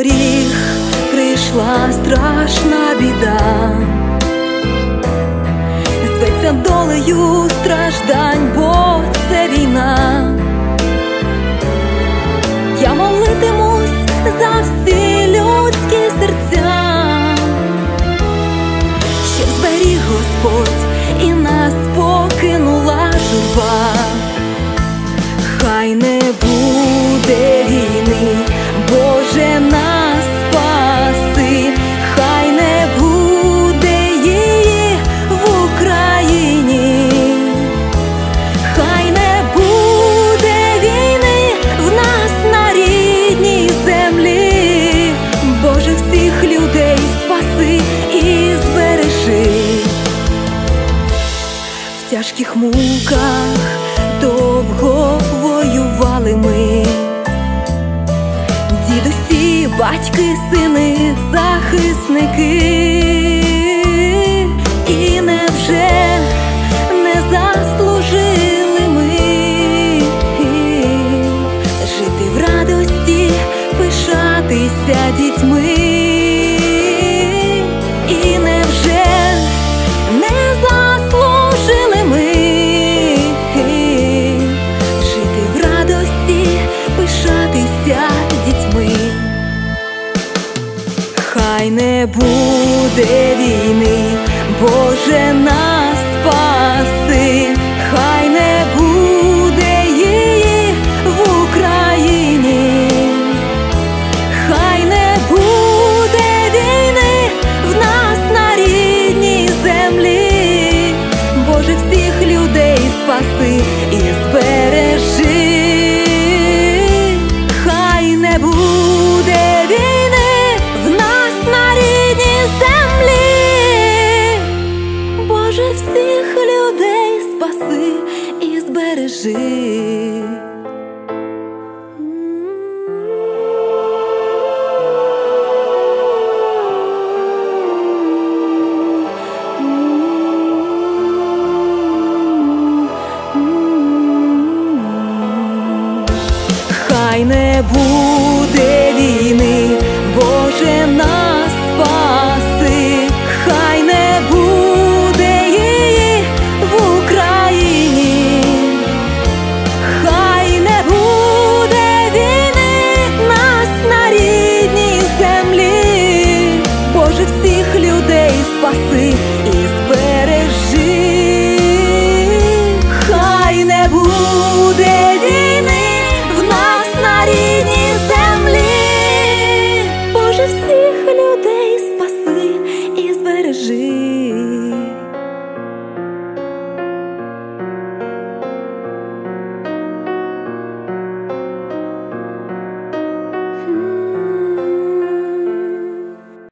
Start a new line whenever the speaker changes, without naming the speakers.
доріг прийшла страшна біда, зветься долею страждань, бо це війна. Тяжких муках довго воювали ми, дідусі, батьки, сини, захисники, і невже не заслужили ми? Жити в радості, пишатися дітьми, не буде війни, Боже нас спаси, хай не буде її в Україні. Хай не буде війни в нас на рідній землі, Боже всіх людей спаси Хай не буде війни, Боже нас спаси, хай не буде її в Україні, хай не буде війни нас на рідній землі, Боже всіх людей спаси і збережи, хай не буде.